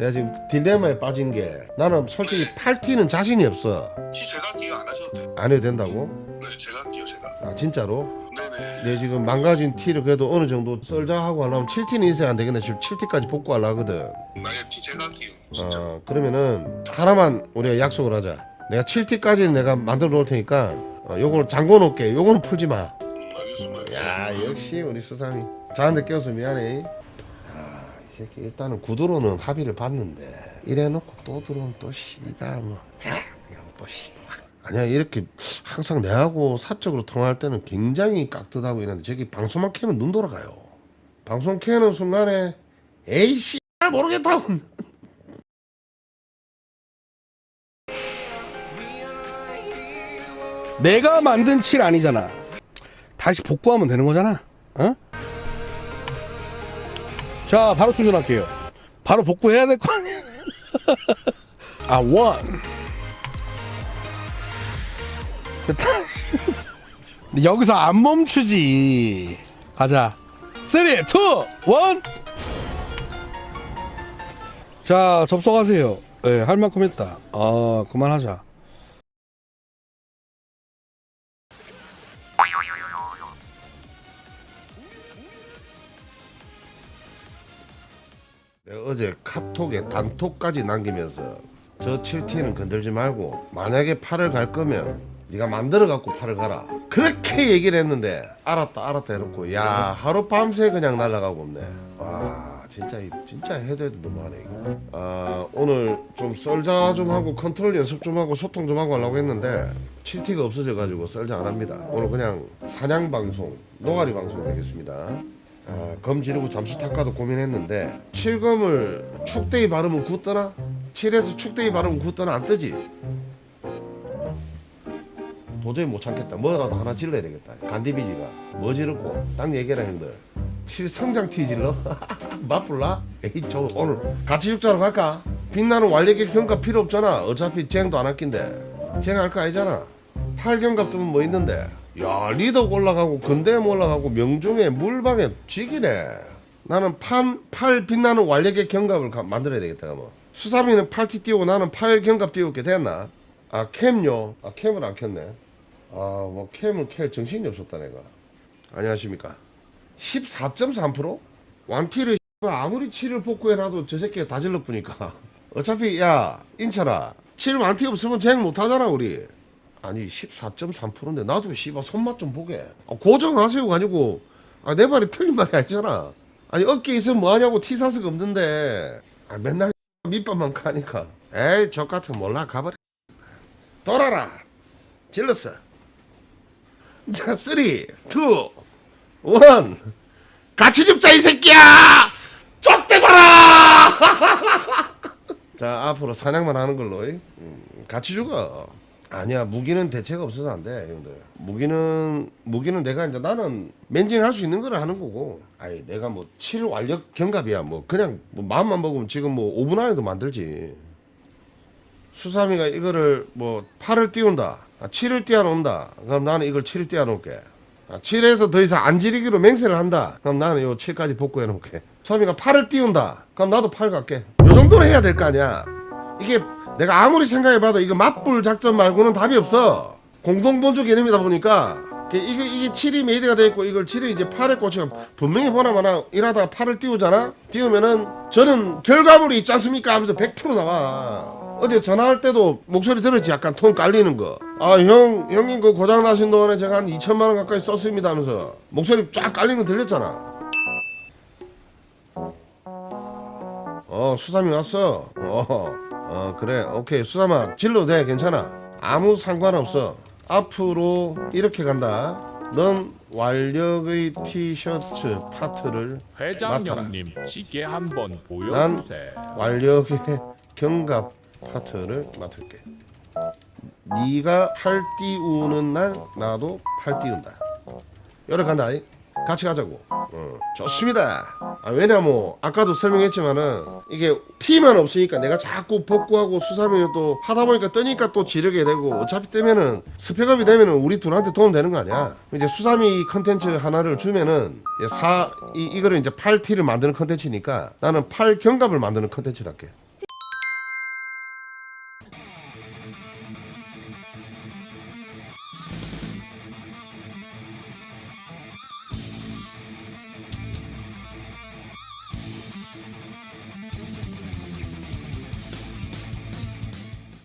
내가 지금 딜레마에 빠진 게 나는 솔직히 8T는 자신이 없어. 티 제가 할게요 안 하셔도 돼요 안 해도 된다고? 네 제가 할게요 제가 아 진짜로? 네네 내 지금 망가진 T를 그래도 어느 정도 썰자 하고 하려면 7T는 있어야 안 되겠네. 지금 7T까지 복구 하려 하거든. 만약에 티 제가 할게요 진짜 어 그러면은 하나만 우리가 약속을 하자. 내가 7T까지는 내가 만들어 놓을 테니까 어, 요거는 잠궈 놓을게. 요거는 풀지 마. 음, 알겠습니다 야 역시 우리 수삼이 자한테 껴서 미안해 아, 이 새끼 일단은 구도로는 합의를 봤는데 이래놓고 또 들어오면 또 씨가 뭐 이러고 또 씨. 아니야 이렇게 항상 내하고 사적으로 통화할 때는 굉장히 깍듯하고 이러는데 저기 방송만 켜면 눈 돌아가요 방송 켜는 순간에 에이 씨 모르겠다고 내가 만든 칠 아니잖아. 다시 복구하면 되는 거잖아. 어? 자, 바로 충전할게요. 바로 복구해야 될 거 아니야. 아, 원. 됐다. 근데 여기서 안 멈추지. 가자. 3, 2, 1. 자, 접속하세요. 예, 할 만큼 했다. 아, 그만하자. 어제 카톡에 단톡까지 남기면서 저 7T는 건들지 말고 만약에 팔을 갈 거면 네가 만들어 갖고 팔을 가라. 그렇게 얘기를 했는데 알았다 알았다 해놓고 야 하루 밤새 그냥 날아가고 없네. 와 진짜 이- 진짜 해도 해도 너무하네 이거. 아 오늘 좀 썰자 좀 하고 컨트롤 연습 좀 하고 소통 좀 하고 하려고 했는데 7T가 없어져 가지고 썰자 안 합니다. 오늘 그냥 사냥 방송 노가리 방송 되겠습니다 아, 검 지르고 잠수 탁가도 고민했는데 7검을 축대기 바르면 굿 떠나? 7에서 축대기 바르면 굿 떠나 안 뜨지? 도저히 못 참겠다 뭐라도 하나 질러야 되겠다 간디비지가 뭐 지르고 딱 얘기해라 형들 7 성장 티 질러? 맞불라? 에이 저 오늘 같이 죽자로 갈까? 빛나는 완력의 경갑 필요 없잖아 어차피 쟁도 안 할긴데 쟁 할 거 아니잖아 8경갑 뜨면 뭐 있는데 야 리덕 올라가고 근대M 올라가고 명중에 물방에 지기네. 나는 판, 팔 빛나는 완력의 경갑을 가- 만들어야 되겠다 뭐. 수삼이는 8T 띄우고 나는 8 경갑 띄우게 됐나? 아 캠요? 아 캠을 안 켰네. 아 뭐 캠을 켤 정신이 없었다 내가. 안녕하십니까. 14.3% 완티를 아무리 7을 복구해놔도 저 새끼가 다 질러쁘니까. 어차피 야 인철아. 7 완티 없으면 쟁 못하잖아 우리 아니 14.3%인데 나도 씨발 손맛 좀 보게. 아, 고정하세요가 아니고 아, 내 말이 틀린 말이 아니잖아. 아니 어깨 있으면 뭐하냐고 티사스가 없는데. 아, 맨날 밑밥만 가니까. 에이 저 같은 몰라. 가버려. 돌아라. 질렀어. 자 3, 2, 1 같이 죽자 이 새끼야! 쫓대봐라! 자 앞으로 사냥만 하는 걸로. 음, 같이 죽어 아니야 무기는 대체가 없어서 안 돼 형들. 무기는 무기는 내가 이제 나는 맨징할 수 있는 거를 하는 거고. 아니 내가 뭐 7 완력 경갑이야 뭐. 그냥 뭐 마음만 먹으면 지금 뭐 5분 안에도 만들지. 수삼이가 이거를 뭐 8을 띄운다. 아, 7을 띄워놓는다. 그럼 나는 이걸 7을 띄워놓을게. 아, 7에서 더 이상 안 지르기로 맹세를 한다. 그럼 나는 요 7까지 복구해 놓을게. 수삼이가 8을 띄운다. 그럼 나도 8 갈게. 요 정도는 해야 될 거 아니야. 이게 내가 아무리 생각해봐도 이거 맞불 작전 말고는 답이 없어. 공동본주 개념이다 보니까 이게 이게 7이 메이드가 돼 있고 이걸 7을 이제 8에 꽂히면 분명히 보나마나 일하다가 8을 띄우잖아? 띄우면은 저는 결과물이 있지 않습니까? 하면서 100% 나와. 어제 전화할 때도 목소리 들었지? 약간 톤 깔리는 거 아 형 형님 그 고장 나신 동안에 제가 한 2천만 원 가까이 썼습니다 하면서 목소리 쫙 깔리는 거 들렸잖아. 어 수삼이 왔어. 어, 어 그래. 오케이 수삼아 질러도 돼 괜찮아. 아무 상관없어. 앞으로 이렇게 간다. 넌 완력의 티셔츠 파트를 회장님님 시계 한번 난 보여주세요. 완력의 경갑 파트를 맡을게. 네가 팔 띄우는 날 나도 팔 띄운다. 여러 간다. 이. 같이 가자고 어, 좋습니다. 아, 왜냐면 아까도 설명했지만은 이게 티만 없으니까 내가 자꾸 복구하고 수사면을 또 하다 보니까 뜨니까 또 지르게 되고 어차피 뜨면은 스펙업이 되면은 우리 둘한테 도움 되는 거 아니야. 이제 수사미 컨텐츠 하나를 주면은 사 이, 이거를 이제 8T를 만드는 컨텐츠니까 나는 8 경갑을 만드는 컨텐츠를 할게